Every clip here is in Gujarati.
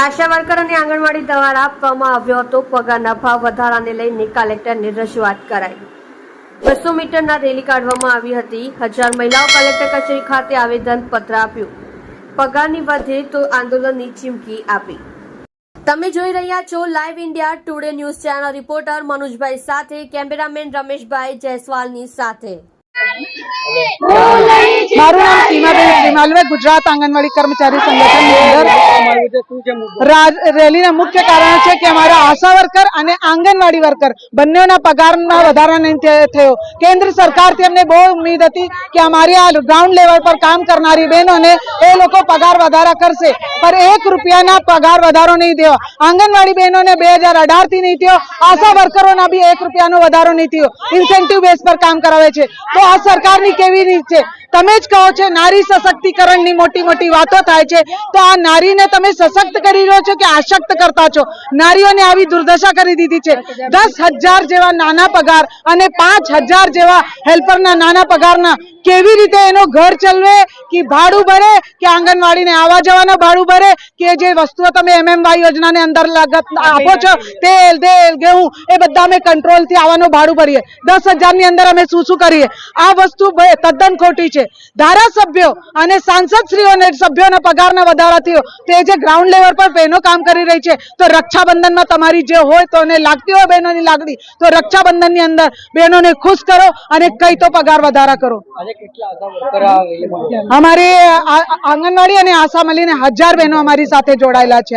આશા વર્કર અને આંગણવાડી દ્વારા આપવામાં આવ્યો હતો. પગારના ભાવ વધારાને લઈને કલેક્ટરને રજૂઆત કરાઈ. બસો મીટરના રેલી કાઢવામાં આવી હતી. હજાર મહિલાઓ કલેક્ટર કચેરી ખાતે આવેદન પત્ર આપ્યું. પગારની વધે તો આંદોલનની ચીમકી આપી. તમે જોઈ રહ્યા છો live India Today news channel reporter મનોજભાઈ સાથે કેમેરામેન રમેશભાઈ જયસ્વાલની સાથે. મારું નામ સીમાબેન શ્રીમાલવે, ગુજરાત આંગણવાડી કર્મચારી સંગઠનની અંદર. રેલીના મુખ્ય કારણ છે કે અમારા આશા વર્કર અને આંગણવાડી વર્કર બંનેના પગારમાં વધારા થયો- કેન્દ્ર સરકારથી અમને બહુ ઉમ્મીદ હતી કે અમારી આ ગ્રાઉન્ડ લેવલ પર કામ કરનારી બહેનોને એ લોકો પગાર વધારા કરશે. પણ એક રૂપિયાના પગાર વધારો નહીં થયો. આંગણવાડી બહેનોને બેથી નહીં થયો. આશા વર્કરોના બી એક રૂપિયાનો વધારો નહીં થયો. ઇન્સેન્ટિવ બેઝ પર કામ કરાવે છે. તો આ સરકારની રીત છે. તમે જ કહો છો, નારી સશક્તિકરણની મોટી મોટી વાતો થાય છે. તો આ નારીને તમે સશક્ત કરી રહ્યો છો કે આશક્ત કરતા છો? નારીઓને આવી દુર્દશા કરી દીધી છે. દસ જેવા નાના પગાર અને પાંચ જેવા હેલ્પરના નાના પગારના કેવી રીતે એનો ઘર ચલવે? કે ભાડું ભરે? કે આંગણવાડીને આવવા જવાના ભાડું ભરે? કે જે વસ્તુઓ તમે એમએમવાય યોજનાને અંદર લાગત આપો છો, તેલ તેલ ઘઉં, એ બધા અમે કંટ્રોલથી આવવાનું ભાડું ભરીએ. દસ હજારની અંદર અમે શું શું કરીએ? આ વસ્તુ તદ્દન ખોટી છે. ધારાસભ્યો અને સાંસદશ્રીઓને સભ્યોના પગારના વધારાથી તે જે ગ્રાઉન્ડ લેવલ પર બહેનો કામ કરી રહી છે તો રક્ષાબંધનમાં તમારી જે હોય તો એને લાગતી હોય બહેનોની લાગણી તો રક્ષાબંધનની અંદર બહેનોને ખુશ કરો અને કઈ તો પગાર વધારા કરો? અમારી આંગણવાડી અને આશા મળીને હજાર બહેનો અમારી સાથે જોડાયેલા છે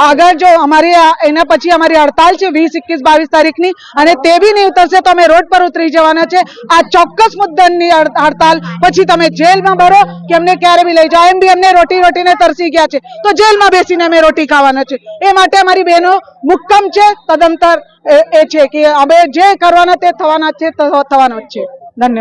આગળ જો અમારી એના પછી અમારી હડતાલ છે વીસ એકવીસ બાવીસ તારીખની અને તે બી નહીં ઉતરશે તો અમે રોડ પર ઉતરી જવાના છે. આ ચોક્કસ મુદ્દાની હડ- હડતાલ. પછી તમે જેલમાં ભરો કે અમને ક્યારે બી લઈ જાઓ. એમ બી અમને રોટી રોટીને તરસી ગયા છે. તો જેલમાં બેસીને અમે રોટી ખાવાના છે. એ માટે અમારી બહેનો મુક્કમ છે, તદંતર એ- છે કે અમે જે કરવાના તે થવાના છે થવાના જ છે. ધન્યવાદ.